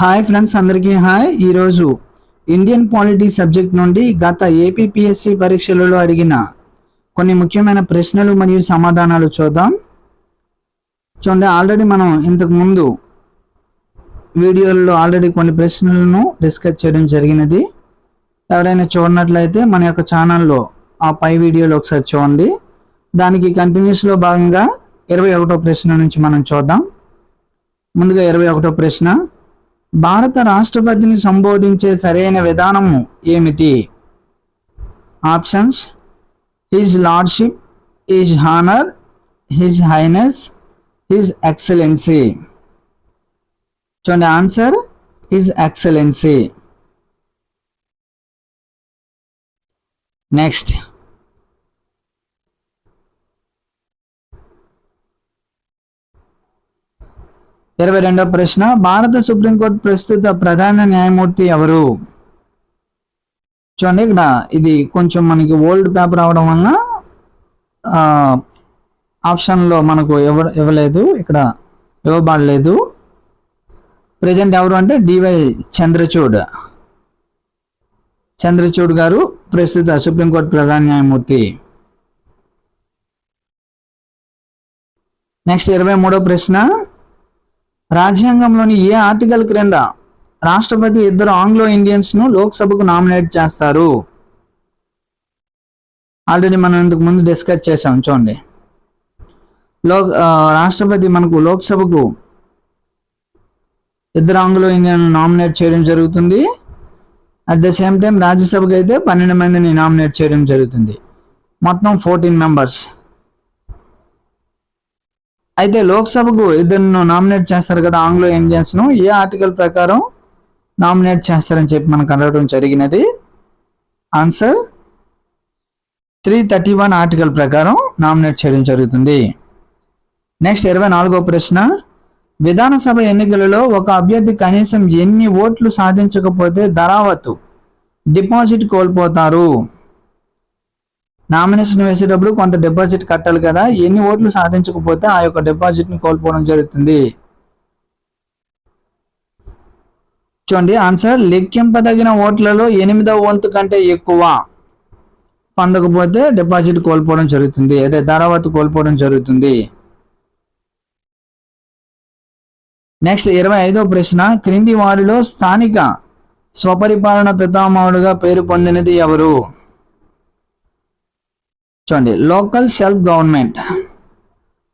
Hi friends అందరికీ hi ఈరోజు Indian polity subject నుండి గత ఏపీపీఎస్సి పరీక్షలలో అడిగిన కొన్ని ముఖ్యమైన ప్రశ్నలు మరియు సమాధానాలు చూద్దాం. చూడండి ఆల్రెడీ మనం ఇంతకు ముందు వీడియోల్లో ఆల్రెడీ కొన్ని ప్రశ్నలను డిస్కస్ చేయడం జరిగినది. ఎవరైనా చూడనట్లయితే మన యొక్క ఛానల్లో ఆ పై వీడియోలో ఒకసారి చూడండి. దానికి కంటిన్యూస్లో భాగంగా ఇరవై ఒకటో ప్రశ్న నుంచి మనం చూద్దాం. ముందుగా ఇరవై ఒకటో ప్రశ్న. భారత రాష్ట్రపతిని సంబోధించే సరైన విధానము ఏమిటి? Options. His lordship his honour his highness his excellency. చూడండి ఆన్సర్. His excellency. నెక్స్ట్. ఇరవై రెండవ ప్రశ్న భారత సుప్రీంకోర్టు ప్రస్తుత ప్రధాన న్యాయమూర్తి ఎవరు? చూడండి ఇక్కడ ఇది కొంచెం మనకి ఓల్డ్ పేపర్ అవడం వలన ఆప్షన్లో మనకు ఇవ్వ ఇవ్వలేదు ఇక్కడ ఇవ్వబడలేదు. ప్రజెంట్ ఎవరు అంటే డివై చంద్రచూడ్. చంద్రచూడ్ గారు ప్రస్తుత సుప్రీంకోర్టు ప్రధాన న్యాయమూర్తి. నెక్స్ట్ ఇరవై మూడో ప్రశ్న రాజ్యాంగంలోని ఏ ఆర్టికల్ క్రింద రాష్ట్రపతి ఇద్దరు ఆంగ్లో ఇండియన్స్ను లోక్సభకు నామినేట్ చేస్తారు? ఆల్రెడీ మనం ఇంతకు ముందు డిస్కస్ చేసాం చూడండి. లో రాష్ట్రపతి మనకు లోక్సభకు ఇద్దరు ఆంగ్లో ఇండియన్ నామినేట్ చేయడం జరుగుతుంది. అట్ ద సేమ్ టైం రాజ్యసభకు అయితే పన్నెండు మందిని నామినేట్ చేయడం జరుగుతుంది. మొత్తం ఫోర్టీన్ మెంబర్స్ అయితే లోక్సభకు ఇద్దరు నామినేట్ చేస్తారు కదా ఆంగ్లో ఇండియన్స్ను ఏ ఆర్టికల్ ప్రకారం నామినేట్ చేస్తారని చెప్పి మనకు అడగడం జరిగినది? Answer three thirty one article ప్రకారం నామినేట్ చేయడం జరుగుతుంది. నెక్స్ట్ ఇరవై నాలుగో ప్రశ్న విధానసభ ఎన్నికలలో ఒక అభ్యర్థి కనీసం ఎన్ని ఓట్లు సాధించకపోతే ధరావత్ డిపాజిట్ కోల్పోతారు? నామినేషన్ వేసేటప్పుడు కొంత డిపాజిట్ కట్టాలి కదా ఎన్ని ఓట్లు సాధించకపోతే ఆ యొక్క డిపాజిట్ని కోల్పోవడం జరుగుతుంది. చూడండి ఆన్సర్ లెక్కింపదగిన ఓట్లలో ఎనిమిదవ వంతు కంటే ఎక్కువ పొందకపోతే డిపాజిట్ కోల్పోవడం జరుగుతుంది. అదే ధరావత్తు కోల్పోవడం జరుగుతుంది. నెక్స్ట్ ఇరవై ఐదో ప్రశ్న క్రింది వారిలో స్థానిక స్వపరిపాలన పితామహుడుగా పేరు పొందినది ఎవరు? చూడండి లోకల్ సెల్ఫ్ గవర్నమెంట్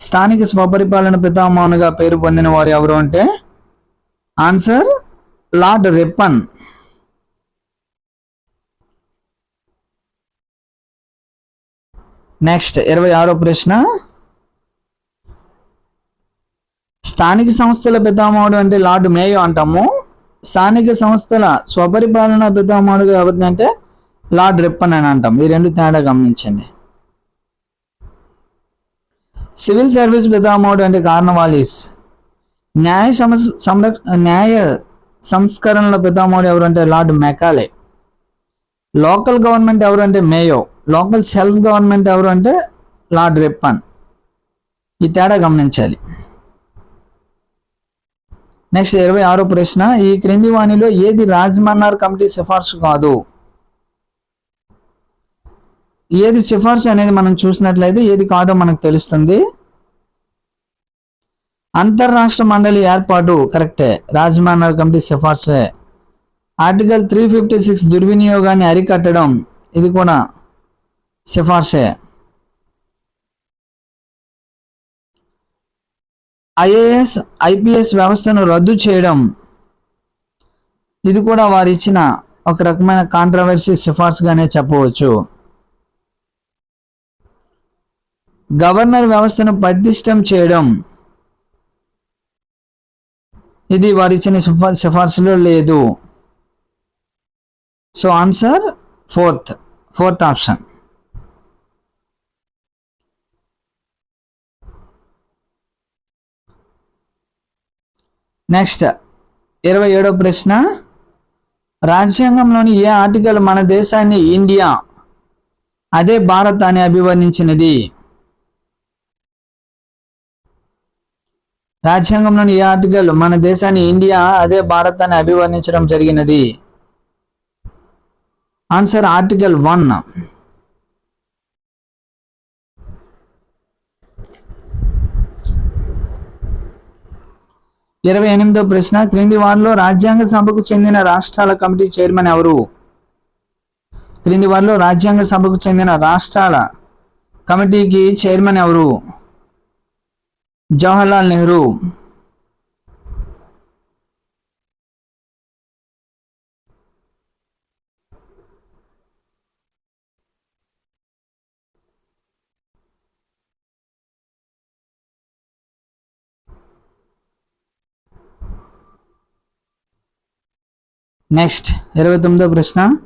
స్థానిక స్వపరిపాలన పితామహునిగా పేరు పొందిన వారు ఎవరు అంటే? ఆన్సర్ లార్డ్ రిప్పన్ నెక్స్ట్ ఇరవై ఆరో ప్రశ్న. స్థానిక సంస్థల పితామహుడు అంటే లార్డ్ మేయో అంటాము. స్థానిక సంస్థల స్వపరిపాలన పితామహుడుగా ఎవరిని అంటే? లార్డ్ రిప్పన్ అని అంటాం ఈ రెండు తేడా గమనించండి. సివిల్ సర్వీస్ పితామహుడు అంటే కార్నవాలిస్. న్యాయ సంరక్ష న్యాయ సంస్కరణల పితామహుడు ఎవరంటే లార్డ్ మెకాలే. లోకల్ గవర్నమెంట్ ఎవరంటే మేయో. లోకల్ సెల్ఫ్ గవర్నమెంట్ ఎవరు అంటే లార్డ్ రిప్పన్. ఈ తేడా గమనించాలి. నెక్స్ట్ ఇరవై ఆరో ప్రశ్న ఈ క్రింది వాణిలో ఏది రాజమన్నార్ కమిటీ సిఫార్సు కాదు? ఏది సిఫార్సు అనేది మనం చూసినట్లయితే ఏది కాదో మనకు తెలుస్తుంది. అంతర్రాష్ట్ర మండలి ఏర్పాటు కరెక్టే రాజమానర్ కమిటీ సిఫార్సే. ఆర్టికల్ త్రీ ఫిఫ్టీ సిక్స్ దుర్వినియోగాన్ని అరికట్టడం ఇది కూడా సిఫార్సే. ఐఏఎస్ ఐపీఎస్ వ్యవస్థను రద్దు చేయడం ఇది కూడా వారు ఇచ్చిన ఒక రకమైన కాంట్రవర్సీ సిఫార్సుగానే చెప్పవచ్చు. గవర్నర్ వ్యవస్థను పటిష్టం చేయడం. ఇది వారు ఇచ్చిన సిఫార్సులో లేదు. So answer fourth fourth option. Next ఇరవై ఏడో ప్రశ్న. రాజ్యాంగంలోని ఏ ఆర్టికల్ మన దేశాన్ని ఇండియా అదే భారత్ అని అభివర్ణించినది? రాజ్యాంగంలోని ఈ ఆర్టికల్? మన దేశాన్ని ఇండియా అదే భారత్ అని అభివర్ణించడం జరిగినది. Answer article one. ఇరవై ఎనిమిదో ప్రశ్న. క్రింది వారిలో రాజ్యాంగ సభకు చెందిన రాష్ట్రాల కమిటీ చైర్మన్ ఎవరు? క్రింది వారిలో రాజ్యాంగ సభకు చెందిన రాష్ట్రాల కమిటీకి చైర్మన్ ఎవరు? జవహర్లాల్ నెహ్రూ నెక్స్ట్ ఇరవై తొమ్మిదో ప్రశ్న.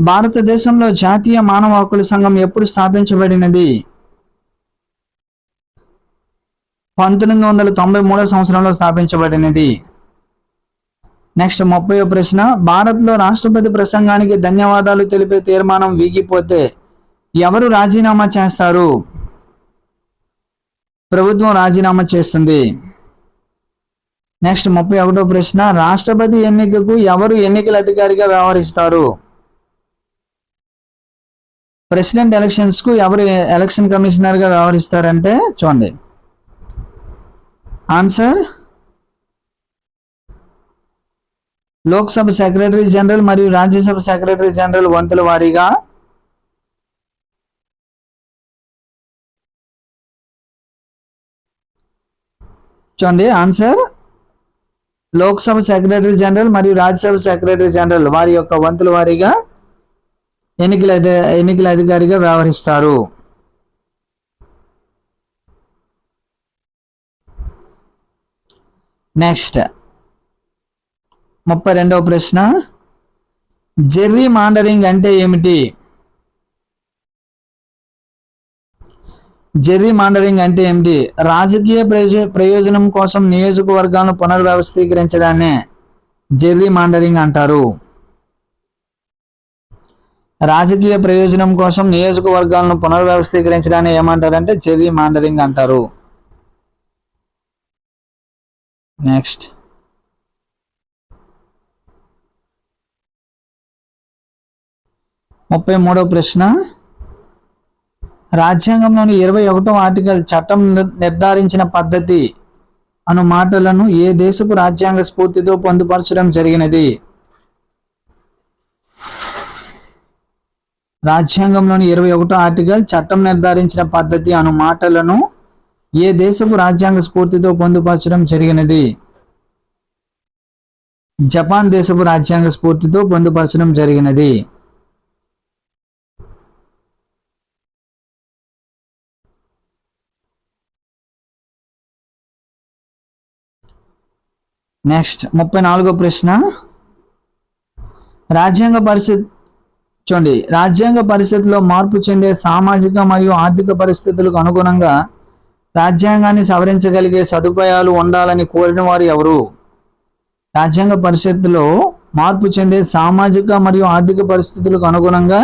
భారతదేశంలో జాతీయ మానవ హక్కుల సంఘం ఎప్పుడు స్థాపించబడినది? పంతొమ్మిది వందల తొంభై మూడో సంవత్సరంలో స్థాపించబడినది. నెక్స్ట్ ముప్పై ప్రశ్న భారత్లో రాష్ట్రపతి ప్రసంగానికి ధన్యవాదాలు తెలిపే తీర్మానం వీగిపోతే ఎవరు రాజీనామా చేస్తారు? ప్రభుత్వం రాజీనామా చేస్తుంది. నెక్స్ట్ ముప్పై ఒకటో ప్రశ్న రాష్ట్రపతి ఎన్నికకు ఎవరు ఎన్నికల అధికారిగా వ్యవహరిస్తారు? ప్రెసిడెంట్ ఎలక్షన్స్కు ఎవరు ఎలక్షన్ కమిషనర్గా వ్యవహరిస్తారంటే చూడండి. ఆన్సర్ లోక్సభ సెక్రటరీ జనరల్ మరియు రాజ్యసభ సెక్రటరీ జనరల్ వంతుల వారీగా? చూడండి ఆన్సర్ లోక్సభ సెక్రటరీ జనరల్ మరియు రాజ్యసభ సెక్రటరీ జనరల్ వారి యొక్క వంతుల వారీగా ఎన్నికల ఎన్నికల అధికారిగా వ్యవహరిస్తారు. నెక్స్ట్ ముప్పై రెండవ ప్రశ్న. జెర్రీ మాండరింగ్ అంటే ఏమిటి? జెర్రీ మాండరింగ్ అంటే ఏమిటి? రాజకీయ ప్రయోజనం కోసం నియోజకవర్గాలను పునర్వ్యవస్థీకరించడాన్ని జెర్రీ మాండరింగ్ అంటారు. రాజకీయ ప్రయోజనం కోసం నియోజకవర్గాలను పునర్వ్యవస్థీకరించడాన్ని ఏమంటారంటే జెర్రీ మాండరింగ్ అంటారు. నెక్స్ట్ ముప్పై మూడవ ప్రశ్న. రాజ్యాంగంలోని ఇరవై ఒకటో ఆర్టికల్ చట్టం నిర్ధారించిన పద్ధతి అను మాటలను ఏ దేశపు రాజ్యాంగ స్ఫూర్తితో పొందుపరచడం జరిగినది? రాజ్యాంగంలోని ఇరవై ఒకటో ఆర్టికల్ చట్టం నిర్ధారించిన పద్ధతి అను మాటలను ఏ దేశపు రాజ్యాంగ స్ఫూర్తితో పొందుపరచడం జరిగినది? జపాన్ దేశపు రాజ్యాంగ స్ఫూర్తితో పొందుపరచడం జరిగినది. నెక్స్ట్ ముప్పై నాలుగో ప్రశ్న. రాజ్యాంగ పరిస్థితి చూడండి రాజ్యాంగ పరిస్థితిలో మార్పు చెందే సామాజిక మరియు ఆర్థిక పరిస్థితులకు అనుగుణంగా రాజ్యాంగాన్ని సవరించగలిగే సదుపాయాలు ఉండాలని కోరిన వారు ఎవరు? రాజ్యాంగ పరిషత్తులో మార్పు చెందే సామాజిక మరియు ఆర్థిక పరిస్థితులకు అనుగుణంగా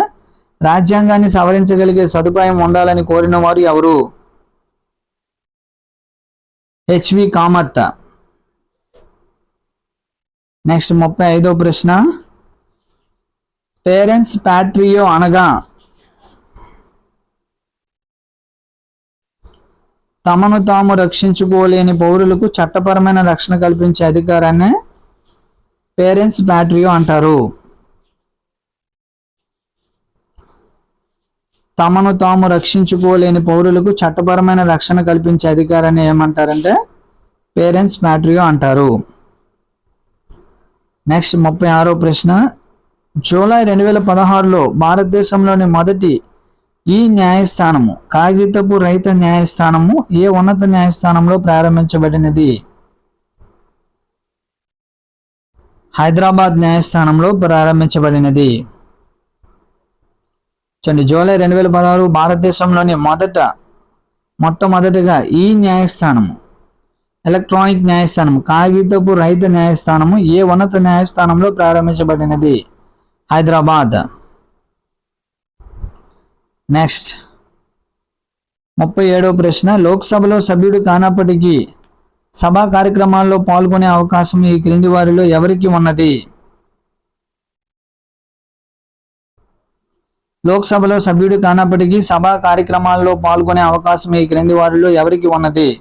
రాజ్యాంగాన్ని సవరించగలిగే సదుపాయం ఉండాలని కోరిన వారు ఎవరు? హెచ్వి కామత్త. నెక్స్ట్ ముప్పై ఐదో ప్రశ్న. పేరెంట్స్ ప్యాట్రియో అనగా తమను తాము రక్షించుకోలేని పౌరులకు చట్టపరమైన రక్షణ కల్పించే అధికారాన్ని పేరెంట్స్ బ్యాటరీ అంటారు. తమను తాము రక్షించుకోలేని పౌరులకు చట్టపరమైన రక్షణ కల్పించే అధికారాన్ని ఏమంటారంటే పేరెంట్స్ ప్యాట్రియో అంటారు. నెక్స్ట్ ముప్పై ఆరో ప్రశ్న. జూలై రెండు వేల పదహారులో భారతదేశంలోని మొదటి ఈ న్యాయస్థానము కాగితపు రైత న్యాయస్థానము ఏ ఉన్నత న్యాయస్థానంలో ప్రారంభించబడినది? హైదరాబాద్ న్యాయస్థానంలో ప్రారంభించబడినది. చూడండి జూలై రెండు వేల పదహారు భారతదేశంలోని మొదట మొట్టమొదటిగా ఈ న్యాయస్థానము ఎలక్ట్రానిక్ న్యాయస్థానము కాగితపు రహిత న్యాయస్థానము ఏ ఉన్నత న్యాయస్థానంలో ప్రారంభించబడినది? హైదరాబాద్. నెక్స్ట్ ముప్పై ఏడవ ప్రశ్న. లోక్సభలో సభ్యుడు కానప్పటికీ సభా కార్యక్రమాల్లో పాల్గొనే అవకాశం ఈ క్రింది వారిలో ఎవరికి ఉన్నది? లోక్సభలో సభ్యుడు కానప్పటికీ సభా కార్యక్రమాల్లో పాల్గొనే అవకాశం ఈ క్రింది వారిలో ఎవరికి ఉన్నది?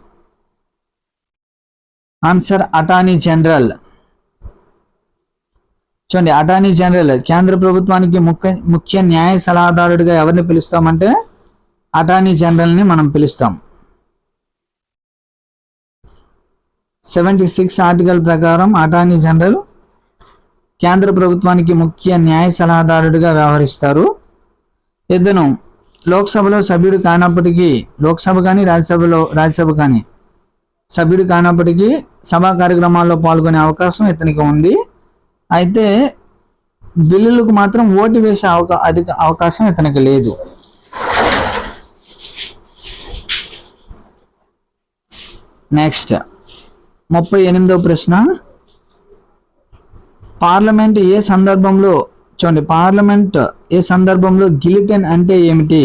ఆన్సర్ అటార్నీ జనరల్ చూడండి అటార్నీ జనరల్ కేంద్ర ప్రభుత్వానికి ముఖ్య ముఖ్య న్యాయ సలహాదారుడిగా ఎవరిని పిలుస్తామంటే అటార్నీ జనరల్ని మనం పిలుస్తాం. సెవెంటీ సిక్స్ ఆర్టికల్ ప్రకారం అటార్నీ జనరల్ కేంద్ర ప్రభుత్వానికి ముఖ్య న్యాయ సలహాదారుడిగా వ్యవహరిస్తారు. ఇతను లోక్సభలో సభ్యుడు కానప్పటికీ లోక్సభ కానీ రాజ్యసభలో రాజ్యసభ కానీ సభ్యుడు కానప్పటికీ సభా కార్యక్రమాల్లో పాల్గొనే అవకాశం ఇతనికి ఉంది. అయితే బిల్లులకు మాత్రం ఓటు వేసే అవకా అధిక అవకాశం ఇతనికి లేదు. నెక్స్ట్ ముప్పై ఎనిమిదో ప్రశ్న. పార్లమెంట్ ఏ సందర్భంలో చూడండి పార్లమెంట్ ఏ సందర్భంలో గిలిటన్ అంటే ఏమిటి?